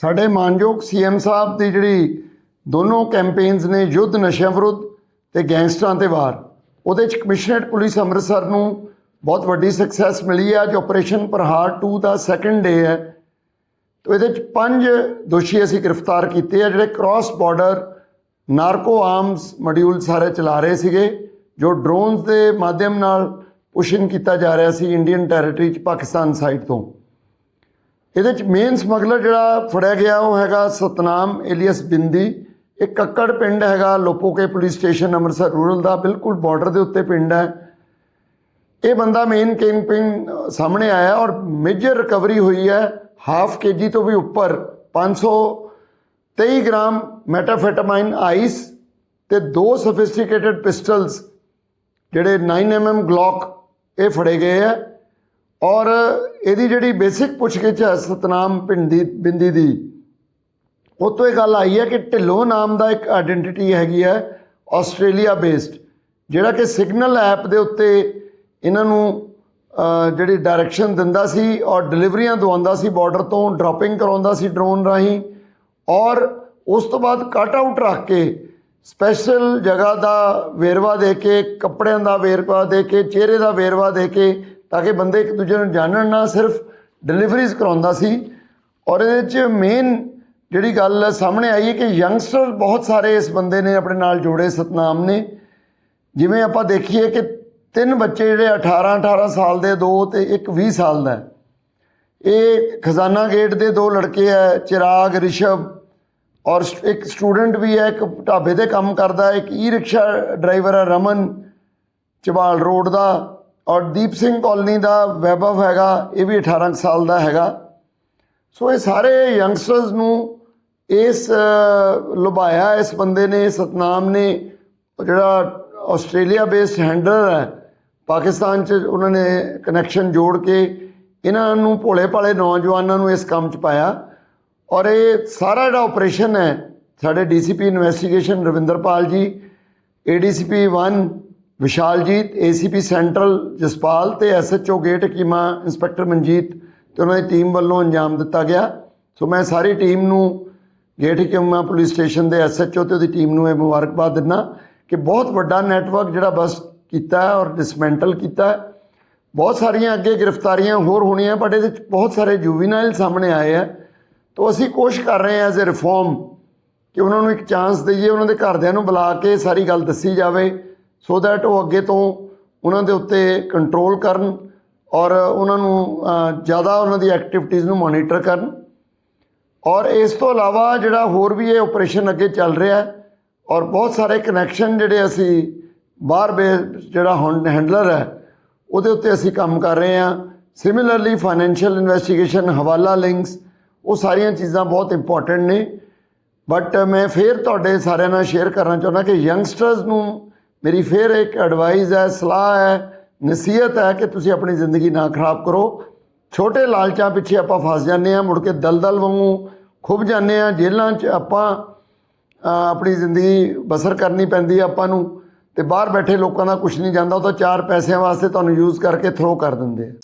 ਸਾਡੇ ਮਾਨਯੋਗ ਸੀਐਮ ਸਾਹਿਬ ਦੀ ਜਿਹੜੀ ਦੋਨੋਂ ਕੈਂਪੇਨਸ ਨੇ ਯੁੱਧ ਨਸ਼ਿਆਂ ਵਿਰੁੱਧ ਤੇ ਗੈਂਗਸਟਰਾਂ ਤੇ ਵਾਰ, ਉਹਦੇ ਚ ਕਮਿਸ਼ਨਰੇਟ ਪੁਲਿਸ ਅੰਮ੍ਰਿਤਸਰ ਨੂੰ ਬਹੁਤ ਵੱਡੀ ਸਕਸੈਸ ਮਿਲੀ ਹੈ। ਅੱਜ ਆਪਰੇਸ਼ਨ ਪ੍ਰਹਾਰ 2 ਦਾ ਸੈਕੰਡ ਡੇ ਹੈ। ਤੋ ਇਹਦੇ ਚ ਪੰਜ ਦੋਸ਼ੀ ਅਸੀਂ ਗ੍ਰਿਫਤਾਰ ਕੀਤੇ ਆ, ਜਿਹੜੇ cross border narco arms module ਸਾਰੇ ਚਲਾ ਰਹੇ ਸੀਗੇ, ਜੋ ਡਰੋਨਸ ਦੇ ਮਾਧਿਅਮ ਨਾਲ ਪੁਸ਼ਿੰਗ ਕੀਤਾ ਜਾ ਰਿਹਾ ਸੀ ਇੰਡੀਅਨ ਟੈਰੀਟਰੀ ਚ ਪਾਕਿਸਤਾਨ ਸਾਈਡ ਤੋਂ। ਇਹਦੇ ਚ ਮੇਨ ਸਮਗਲਰ ਜਿਹੜਾ ਫੜਿਆ ਗਿਆ ਉਹ ਹੈਗਾ ਸਤਨਾਮ ਏਲੀਅਸ ਬਿੰਦੀ। ਇਹ ਕੱਕੜ ਪਿੰਡ ਹੈਗਾ Lopoke police station Amritsar rural ਦਾ, ਬਿਲਕੁਲ ਬਾਰਡਰ ਦੇ ਉੱਤੇ ਪਿੰਡ ਹੈ। ਇਹ ਬੰਦਾ ਮੇਨ ਕਿੰਗਪਿਨ ਸਾਹਮਣੇ ਆਇਆ ਔਰ ਮੇਜਰ ਰਿਕਵਰੀ ਹੋਈ ਹੈ। ਹਾਫ ਕੇਜੀ ਤੋਂ ਵੀ ਉੱਪਰ 523 ਗ੍ਰਾਮ ਮੈਟਾਫੈਟਾਮਾਈਨ ਆਈਸ ਤੇ ਦੋ ਸੋਫਿਸਟੀਕੇਟਡ ਪਿਸਟਲਸ ਜਿਹੜੇ 9mm ਗਲੌਕ ਇਹ ਫੜੇ ਗਏ ਆ ਔਰ ਇਹਦੀ ਜਿਹੜੀ ਬੇਸਿਕ ਪੁੱਛਗਿੱਛ ਹੈ ਸਤਨਾਮ ਪਿੰਡੀ, ਬਿੰਦੀ ਦੀ, ਉਹ ਤੋਂ ਇਹ ਗੱਲ ਆਈ ਹੈ ਕਿ ਢਿੱਲੋਂ ਨਾਮ ਦਾ ਇੱਕ ਆਇਡੈਂਟੀਟੀ ਹੈਗੀ ਹੈ ਆਸਟ੍ਰੇਲੀਆ ਬੇਸਡ ਜਿਹੜਾ ਕਿ ਸਿਗਨਲ ਐਪ ਦੇ ਉੱਤੇ ਇਹਨਾਂ ਨੂੰ ਜਿਹੜੀ ਡਾਇਰੈਕਸ਼ਨ ਦਿੰਦਾ ਸੀ ਔਰ ਡਿਲੀਵਰੀਆਂ ਦਵਾਉਂਦਾ ਸੀ ਬਾਰਡਰ ਤੋਂ ਡ੍ਰੌਪਿੰਗ ਕਰਾਉਂਦਾ ਸੀ ਡਰੋਨ ਰਾਹੀਂ ਔਰ ਉਸ ਤੋਂ ਬਾਅਦ ਕਟ ਆਊਟ ਰੱਖ ਕੇ ਸਪੈਸ਼ਲ ਜਗ੍ਹਾ ਦਾ ਵੇਰਵਾ ਦੇ ਕੇ, ਕੱਪੜਿਆਂ ਦਾ ਵੇਰਵਾ ਦੇ ਕੇ, ਚਿਹਰੇ ਦਾ ਵੇਰਵਾ ਦੇ ਕੇ ਤਾਂ ਕਿ ਬੰਦੇ ਇੱਕ ਦੂਜੇ ਨੂੰ ਜਾਣਨ ਨਾ ਸਿਰਫ ਡਿਲੀਵਰੀਜ਼ ਕਰਾਉਂਦਾ ਸੀ। ਔਰ ਇਹਦੇ 'ਚ ਮੇਨ ਜਿਹੜੀ ਗੱਲ ਸਾਹਮਣੇ ਆਈ ਹੈ ਕਿ ਯੰਗਸਟਰ ਬਹੁਤ ਸਾਰੇ ਇਸ ਬੰਦੇ ਨੇ ਆਪਣੇ ਨਾਲ ਜੋੜੇ, ਸਤਨਾਮ ਨੇ। ਜਿਵੇਂ ਆਪਾਂ ਦੇਖੀਏ ਕਿ ਤਿੰਨ ਬੱਚੇ ਜਿਹੜੇ 18 18 ਸਾਲ ਦੇ, ਦੋ ਤੇ ਇੱਕ 20 ਸਾਲ ਦਾ ਇਹ ਖਜ਼ਾਨਾ ਗੇਟ ਦੇ ਦੋ ਲੜਕੇ ਹੈ, ਚਿਰਾਗ, ਰਿਸ਼ਵ ਔਰ ਇੱਕ ਸਟੂਡੈਂਟ ਵੀ ਹੈ, ਇੱਕ ਢਾਬੇ ਤੇ ਕੰਮ ਕਰਦਾ ਹੈ ਇੱਕ ਈ ਰਿਕਸ਼ਾ ਡਰਾਈਵਰ ਹੈ ਰਮਨ ਚਬਾਲ ਰੋਡ ਦਾ। ਔਰ ਦੀਪ ਸਿੰਘ ਕਾਲਨੀ ਦਾ ਵੈਭਵ ਹੈਗਾ, ਇਹ ਵੀ 18 ਕੁ ਸਾਲ ਦਾ ਹੈਗਾ। ਸੋ ਇਹ ਸਾਰੇ ਯੰਗਸਟਰਸ ਨੂੰ ਇਸ ਲੁਭਾਇਆ, ਇਸ ਬੰਦੇ ਨੇ ਸਤਨਾਮ ਨੇ। ਜਿਹੜਾ ਆਸਟ੍ਰੇਲੀਆ ਬੇਸਡ ਹੈਂਡਲਰ ਹੈ, ਪਾਕਿਸਤਾਨ 'ਚ ਉਹਨਾਂ ਨੇ ਕਨੈਕਸ਼ਨ ਜੋੜ ਕੇ ਇਹਨਾਂ ਨੂੰ ਭੋਲੇ ਭਾਲੇ ਨੌਜਵਾਨਾਂ ਨੂੰ ਇਸ ਕੰਮ 'ਚ ਪਾਇਆ। ਔਰ ਇਹ ਸਾਰਾ ਜਿਹੜਾ ਆਪਰੇਸ਼ਨ ਹੈ, ਸਾਡੇ DCP investigation Ravinderpal ji ADCP 1 Vishaljit ACP central Jaspal ਤੇ SHO gate Hakima inspector Manjit ਤੇ ਉਹਨਾਂ ਦੀ ਟੀਮ ਵੱਲੋਂ ਅੰਜਾਮ ਦਿੱਤਾ ਗਿਆ। ਸੋ ਮੈਂ ਸਾਰੀ ਟੀਮ ਨੂੰ ਗੇਟ ਕੀਮਾ ਪੁਲਿਸ ਸਟੇਸ਼ਨ ਦੇ ਐਸਐਚਓ ਤੇ ਉਹਦੀ ਟੀਮ ਨੂੰ ਇਹ ਮੁਬਾਰਕਬਾਦ ਦਿੰਦਾ ਕਿ ਬਹੁਤ ਵੱਡਾ ਨੈਟਵਰਕ ਜਿਹੜਾ ਬਸ ਕੀਤਾ ਹੈ ਔਰ ਡਿਸਮੈਂਟਲ ਕੀਤਾ। ਹੈ ਬਹੁਤ ਸਾਰੀਆਂ ਅੱਗੇ ਗ੍ਰਿਫਤਾਰੀਆਂ ਹੋਰ ਹੋਣੀਆਂ ਬਟ ਇਹਦੇ ਵਿੱਚ ਬਹੁਤ ਸਾਰੇ ਜੁਵੀਨਾਈਲ ਸਾਹਮਣੇ ਆਏ ਆ। ਤੋਂ ਅਸੀਂ ਕੋਸ਼ਿਸ਼ ਕਰ ਰਹੇ ਹਾਂ ਐਜ਼ ਅ ਰਿਫਾਰਮ ਕਿ ਉਹਨਾਂ ਨੂੰ ਇੱਕ ਚਾਂਸ ਦਈਏ, ਉਹਨਾਂ ਦੇ ਘਰਦਿਆਂ ਨੂੰ ਬੁਲਾ ਕੇ ਸਾਰੀ ਗੱਲ ਦੱਸੀ ਜਾਵੇ। ਸੋ ਦੈਟ ਉਹ ਅੱਗੇ ਤੋਂ ਉਹਨਾਂ ਦੇ ਉੱਤੇ ਕੰਟਰੋਲ ਕਰਨ ਔਰ ਉਹਨਾਂ ਨੂੰ ਜ਼ਿਆਦਾ ਉਹਨਾਂ ਦੀ ਐਕਟੀਵਿਟੀਜ਼ ਨੂੰ ਮੋਨੀਟਰ ਕਰਨ। ਔਰ ਇਸ ਤੋਂ ਇਲਾਵਾ ਜਿਹੜਾ ਹੋਰ ਵੀ ਇਹ ਆਪਰੇਸ਼ਨ ਅੱਗੇ ਚੱਲ ਰਿਹਾ ਹੈ ਔਰ ਬਹੁਤ ਸਾਰੇ ਕਨੈਕਸ਼ਨ ਜਿਹੜੇ ਅਸੀਂ ਬਾਹਰ ਬੇ, ਜਿਹੜਾ ਹੁਣ ਹੈਂਡਲਰ ਹੈ, ਉਹਦੇ ਉੱਤੇ ਅਸੀਂ ਕੰਮ ਕਰ ਰਹੇ ਹਾਂ। Similarly financial investigation hawala links ਉਹ ਸਾਰੀਆਂ ਚੀਜ਼ਾਂ ਬਹੁਤ ਇੰਪੋਰਟੈਂਟ ਨੇ। ਬਟ ਮੈਂ ਫੇਰ ਤੁਹਾਡੇ ਸਾਰਿਆਂ ਨਾਲ ਸ਼ੇਅਰ ਕਰਨਾ ਚਾਹੁੰਦਾ ਕਿ ਯੰਗਸਟਰਸ ਨੂੰ ਮੇਰੀ ਫੇਰ ਇੱਕ ਐਡਵਾਈਸ ਹੈ, ਸਲਾਹ ਹੈ, ਨਸੀਹਤ ਹੈ ਕਿ ਤੁਸੀਂ ਆਪਣੀ ਜ਼ਿੰਦਗੀ ਨਾ ਖਰਾਬ ਕਰੋ। ਛੋਟੇ ਲਾਲਚਾਂ ਪਿੱਛੇ ਆਪਾਂ ਫਸ ਜਾਂਦੇ ਆ ਮੁੜ ਕੇ ਦਲਦਲ ਵਾਂਗੂ ਖੁੱਭ ਜਾਂਦੇ ਆ ਜੇਲ੍ਹਾਂ 'ਚ ਆਪਾਂ ਆਪਣੀ ਜ਼ਿੰਦਗੀ ਬਸਰ ਕਰਨੀ ਪੈਂਦੀ ਹੈ ਆਪਾਂ ਨੂੰ ਤੇ ਬਾਹਰ ਬੈਠੇ ਲੋਕਾਂ ਦਾ ਕੁਝ ਨਹੀਂ ਜਾਂਦਾ, ਉਹ ਤਾਂ ਚਾਰ ਪੈਸਿਆਂ ਵਾਸਤੇ ਤੁਹਾਨੂੰ ਯੂਜ਼ ਕਰਕੇ ਥਰੋ ਕਰ ਦਿੰਦੇ ਆ।